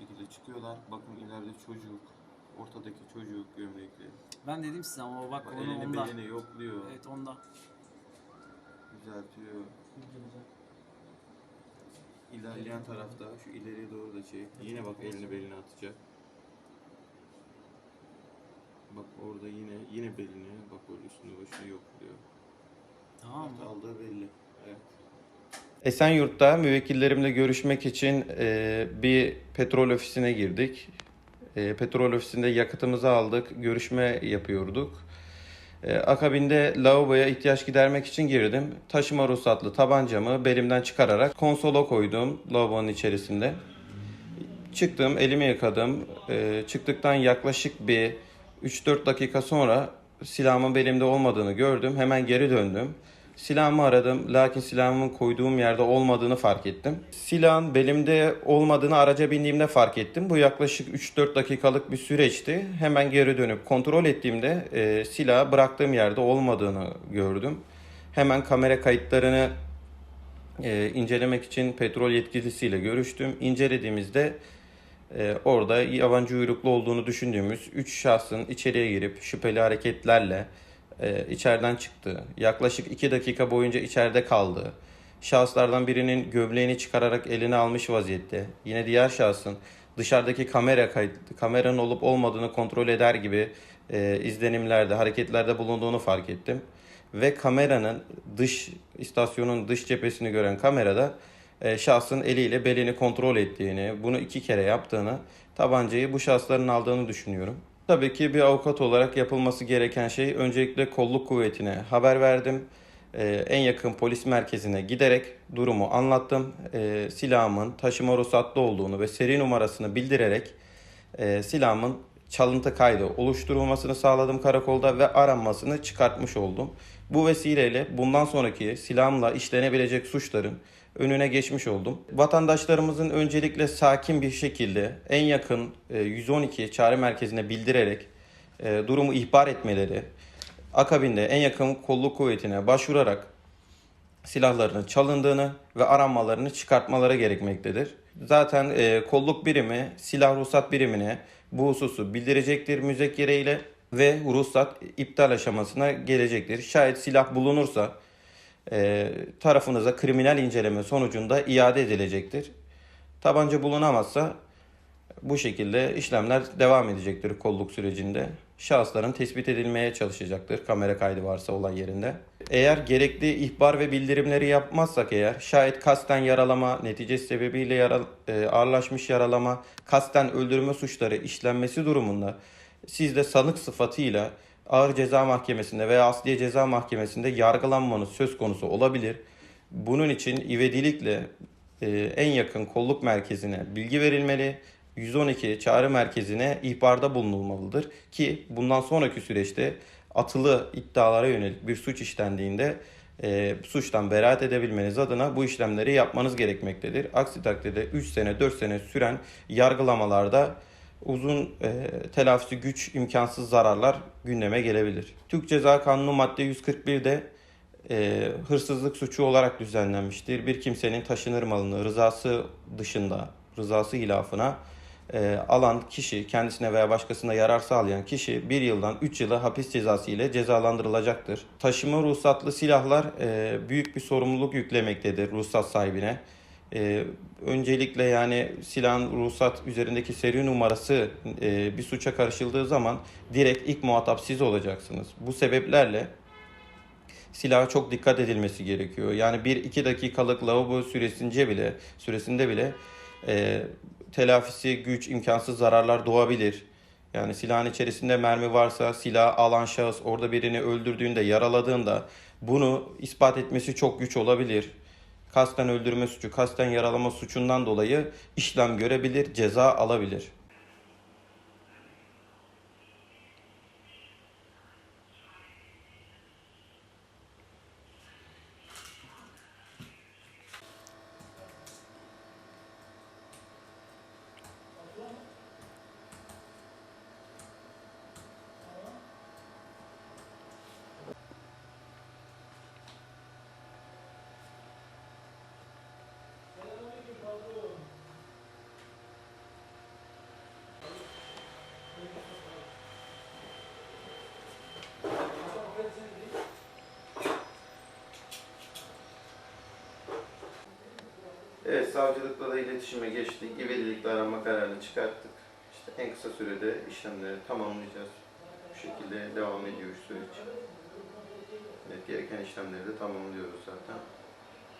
şekilde çıkıyorlar. Bakın ileride çocuk, ortadaki çocuk gömlekli. Ben dedim size ama bak Bak, onu elini ondan. belini yokluyor, Evet onda. düzeltiyor. İlerleyen tarafta şu ileriye doğru da çek. Yine bak elini beline atacak. Bak orada yine yine belini bak orada üstünü başını yokluyor. Tamam mı? Aldığı belli. Evet. Esenyurt'ta müvekkillerimle görüşmek için e, bir petrol ofisine girdik. E, petrol ofisinde yakıtımızı aldık, görüşme yapıyorduk. E, akabinde lavaboya ihtiyaç gidermek için girdim. Taşıma ruhsatlı tabancamı belimden çıkararak konsola koydum lavabonun içerisinde. Çıktım, elimi yıkadım. E, çıktıktan yaklaşık bir 3-4 dakika sonra silahımın belimde olmadığını gördüm. Hemen geri döndüm. Silahımı aradım lakin silahımın koyduğum yerde olmadığını fark ettim. Silahın belimde olmadığını araca bindiğimde fark ettim. Bu yaklaşık 3-4 dakikalık bir süreçti. Hemen geri dönüp kontrol ettiğimde e, silahı bıraktığım yerde olmadığını gördüm. Hemen kamera kayıtlarını e, incelemek için petrol yetkilisiyle görüştüm. İncelediğimizde e, orada yabancı uyruklu olduğunu düşündüğümüz 3 şahsın içeriye girip şüpheli hareketlerle e, içeriden çıktı. Yaklaşık 2 dakika boyunca içeride kaldı. Şahıslardan birinin gömleğini çıkararak eline almış vaziyette. Yine diğer şahsın dışarıdaki kamera kayıt, kameranın olup olmadığını kontrol eder gibi e, izlenimlerde, hareketlerde bulunduğunu fark ettim. Ve kameranın dış istasyonun dış cephesini gören kamerada e, şahsın eliyle belini kontrol ettiğini, bunu iki kere yaptığını, tabancayı bu şahısların aldığını düşünüyorum. Tabii ki bir avukat olarak yapılması gereken şey öncelikle kolluk kuvvetine haber verdim. E, en yakın polis merkezine giderek durumu anlattım. E, silahımın taşıma ruhsatlı olduğunu ve seri numarasını bildirerek e, silahımın çalıntı kaydı oluşturulmasını sağladım karakolda ve aranmasını çıkartmış oldum. Bu vesileyle bundan sonraki silahımla işlenebilecek suçların önüne geçmiş oldum. Vatandaşlarımızın öncelikle sakin bir şekilde en yakın e, 112 çağrı merkezine bildirerek e, durumu ihbar etmeleri, akabinde en yakın kolluk kuvvetine başvurarak silahlarının çalındığını ve aranmalarını çıkartmaları gerekmektedir. Zaten e, kolluk birimi silah ruhsat birimine bu hususu bildirecektir müzekkereyle ve ruhsat iptal aşamasına gelecektir. Şayet silah bulunursa e, tarafınıza kriminal inceleme sonucunda iade edilecektir. Tabanca bulunamazsa bu şekilde işlemler devam edecektir kolluk sürecinde. Şahısların tespit edilmeye çalışacaktır kamera kaydı varsa olay yerinde. Eğer gerekli ihbar ve bildirimleri yapmazsak eğer şayet kasten yaralama, neticesi sebebiyle yara, e, ağırlaşmış yaralama, kasten öldürme suçları işlenmesi durumunda siz de sanık sıfatıyla ağır ceza mahkemesinde veya asliye ceza mahkemesinde yargılanmanız söz konusu olabilir. Bunun için ivedilikle e, en yakın kolluk merkezine bilgi verilmeli. 112 çağrı merkezine ihbarda bulunulmalıdır ki bundan sonraki süreçte atılı iddialara yönelik bir suç işlendiğinde e, suçtan beraat edebilmeniz adına bu işlemleri yapmanız gerekmektedir. Aksi takdirde 3 sene 4 sene süren yargılamalarda uzun e, telafisi güç imkansız zararlar gündeme gelebilir. Türk Ceza Kanunu madde 141'de e, hırsızlık suçu olarak düzenlenmiştir. Bir kimsenin taşınır malını rızası dışında, rızası hilafına e, alan kişi, kendisine veya başkasına yarar sağlayan kişi bir yıldan 3 yıla hapis cezası ile cezalandırılacaktır. Taşıma ruhsatlı silahlar e, büyük bir sorumluluk yüklemektedir ruhsat sahibine. Ee, öncelikle yani silahın ruhsat üzerindeki seri numarası e, bir suça karışıldığı zaman direkt ilk muhatap siz olacaksınız. Bu sebeplerle silaha çok dikkat edilmesi gerekiyor. Yani 1-2 dakikalık lavabo süresince bile süresinde bile e, telafisi güç imkansız zararlar doğabilir. Yani silahın içerisinde mermi varsa silah alan şahıs orada birini öldürdüğünde yaraladığında bunu ispat etmesi çok güç olabilir kasten öldürme suçu, kasten yaralama suçundan dolayı işlem görebilir, ceza alabilir. Evet, savcılıkla da iletişime geçtik. İvedilikle arama kararını çıkarttık. İşte en kısa sürede işlemleri tamamlayacağız. Bu şekilde devam ediyor süreç. Evet, gereken işlemleri de tamamlıyoruz zaten.